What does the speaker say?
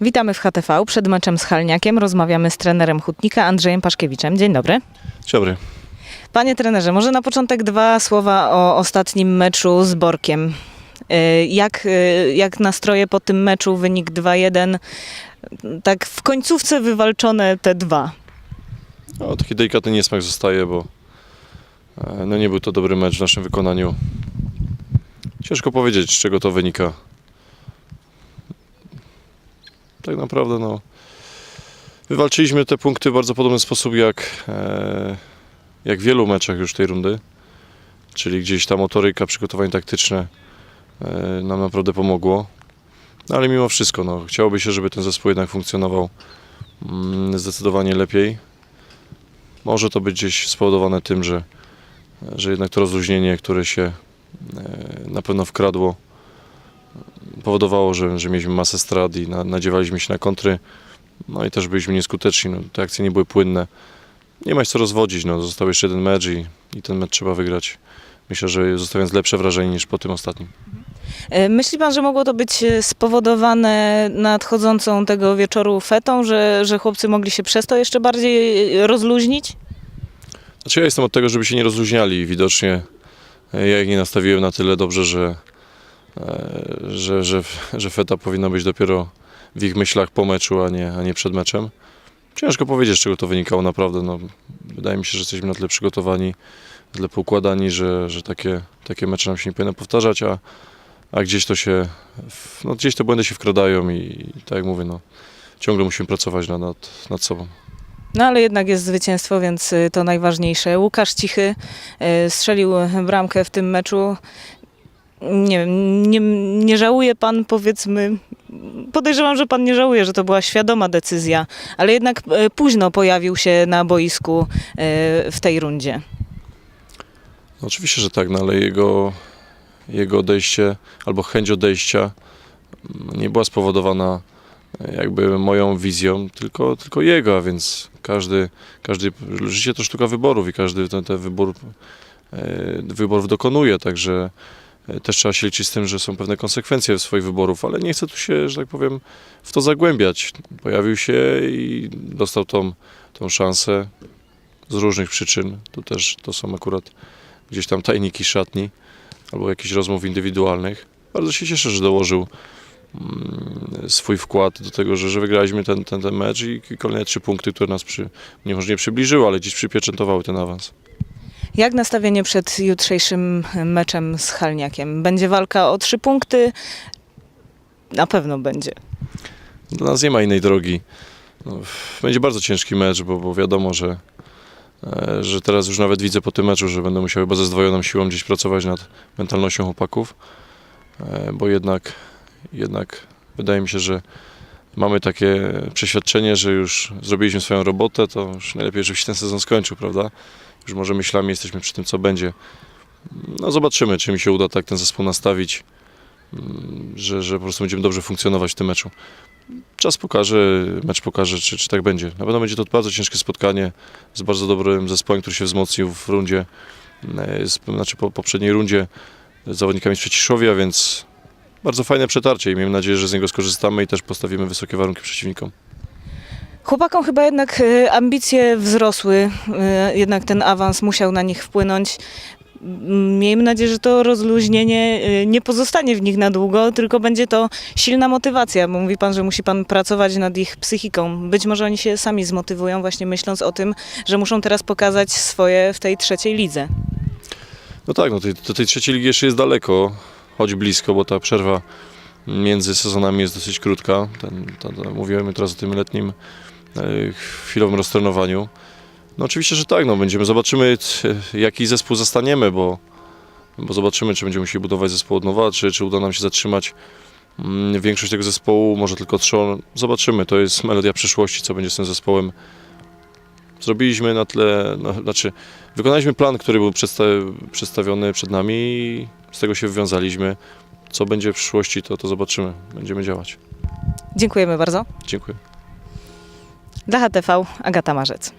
Witamy w HTV. Przed meczem z Halniakiem rozmawiamy z trenerem Hutnika Andrzejem Paszkiewiczem. Dzień dobry. Dzień dobry. Panie trenerze, może na początek dwa słowa o ostatnim meczu z Borkiem. Y, Jak, y, jak nastroje po tym meczu, wynik 2-1, tak w końcówce wywalczone te dwa. No, taki delikatny niesmak zostaje, bo e, no, nie był to dobry mecz w naszym wykonaniu. Ciężko powiedzieć, z czego to wynika. Tak naprawdę, no. Wywalczyliśmy te punkty w bardzo podobny sposób jak, e, jak w wielu meczach już tej rundy. Czyli gdzieś ta motoryka, przygotowanie taktyczne e, nam naprawdę pomogło. No, ale mimo wszystko, no, chciałoby się, żeby ten zespół jednak funkcjonował mm, zdecydowanie lepiej. Może to być gdzieś spowodowane tym, że, że jednak to rozluźnienie, które się e, na pewno wkradło, powodowało, że, że mieliśmy masę strat i na, nadziewaliśmy się na kontry, no i też byliśmy nieskuteczni. No, te akcje nie były płynne. Nie ma się co rozwodzić, no, został jeszcze jeden mecz i, i ten mecz trzeba wygrać. Myślę, że zostawiając lepsze wrażenie niż po tym ostatnim. Y, Myśli pan, że mogło to być y, spowodowane nadchodzącą tego wieczoru fetą, że, że chłopcy mogli się przez to jeszcze bardziej y, rozluźnić? Znaczy ja jestem od tego, żeby się nie rozluźniali widocznie e, ja ich nie nastawiłem na tyle dobrze, że, e, że, że, że feta powinna być dopiero w ich myślach po meczu, a nie, a nie przed meczem. Ciężko powiedzieć, z czego to wynikało naprawdę. No, wydaje mi się, że jesteśmy na tyle przygotowani, na tyle poukładani, że, że takie, takie mecze nam się nie powinny powtarzać, a, a gdzieś to się, no, gdzieś te błędy się wkradają i, tak jak mówię, no, ciągle musimy pracować nad, nad, nad sobą. No ale jednak jest zwycięstwo, więc y, to najważniejsze. Łukasz Cichy y, strzelił bramkę w tym meczu. Nie nie, nie żałuje pan, powiedzmy, podejrzewam, że pan nie żałuje, że to była świadoma decyzja, ale jednak y, późno pojawił się na boisku y, w tej rundzie. No oczywiście, że tak, no ale jego, jego odejście albo chęć odejścia mm, nie była spowodowana e, jakby moją wizją, tylko, tylko jego, a więc każdy, każdy, życie to sztuka wyborów i każdy ten, ten wybór, e, wyborów dokonuje, także e, też trzeba się liczyć z tym, że są pewne konsekwencje swoich wyborów, ale nie chcę tu się, że tak powiem, w to zagłębiać. Pojawił się i dostał tą, tą szansę z różnych przyczyn. Tu też to są akurat gdzieś tam tajniki szatni albo jakichś rozmów indywidualnych. Bardzo się cieszę, że dołożył mm, swój wkład do tego, że, że wygraliśmy ten, ten, ten mecz i kolejne trzy punkty, które nas przy, nie może nie przybliżyły, ale gdzieś przypieczętowały ten awans. Jak nastawienie przed jutrzejszym meczem z Halniakiem? Będzie walka o trzy punkty? Na pewno będzie. Dla nas nie ma innej drogi. No, będzie bardzo ciężki mecz, bo, bo wiadomo, że, e, że teraz już nawet widzę po tym meczu, że będę musiał chyba ze zdwojoną siłą gdzieś pracować nad mentalnością chłopaków, e, bo jednak, jednak wydaje mi się, że mamy takie przeświadczenie, że już zrobiliśmy swoją robotę, to już najlepiej, żeby się ten sezon skończył, prawda? Już może myślami jesteśmy przy tym, co będzie. No zobaczymy, czy mi się uda tak ten zespół nastawić, mm, że, że po prostu będziemy dobrze funkcjonować w tym meczu. Czas pokaże, mecz pokaże, czy, czy tak będzie. Na pewno będzie to bardzo ciężkie spotkanie z bardzo dobrym zespołem, który się wzmocnił w rundzie, e, znaczy po poprzedniej rundzie z zawodnikami z Przeciszowia, więc bardzo fajne przetarcie i miejmy nadzieję, że z niego skorzystamy i też postawimy wysokie warunki przeciwnikom. Chłopakom chyba jednak y, ambicje wzrosły, y, jednak ten awans musiał na nich wpłynąć. M, Miejmy nadzieję, że to rozluźnienie y, nie pozostanie w nich na długo, tylko będzie to silna motywacja, bo mówi pan, że musi pan pracować nad ich psychiką. Być może oni się sami zmotywują właśnie myśląc o tym, że muszą teraz pokazać swoje w tej trzeciej lidze. No tak, no do tej trzeciej ligi jeszcze jest daleko, choć blisko, bo ta przerwa między sezonami jest dosyć krótka. Ten, ta, ta, mówimy teraz o tym letnim e, chwilowym roztrenowaniu. No oczywiście, że tak, no będziemy, zobaczymy jaki zespół zastaniemy, bo, bo zobaczymy, czy będziemy musieli budować zespół od nowa, czy, czy uda nam się zatrzymać mm, większość tego zespołu, może tylko trzon. Zobaczymy, to jest melodia przyszłości, co będzie z tym zespołem. Zrobiliśmy na tle, no, znaczy wykonaliśmy plan, który był przedsta- przedstawiony przed nami i z tego się wywiązaliśmy. Co będzie w przyszłości, to, to zobaczymy. Będziemy działać. Dziękujemy bardzo. Dziękuję. Dla HTV Agata Marzec.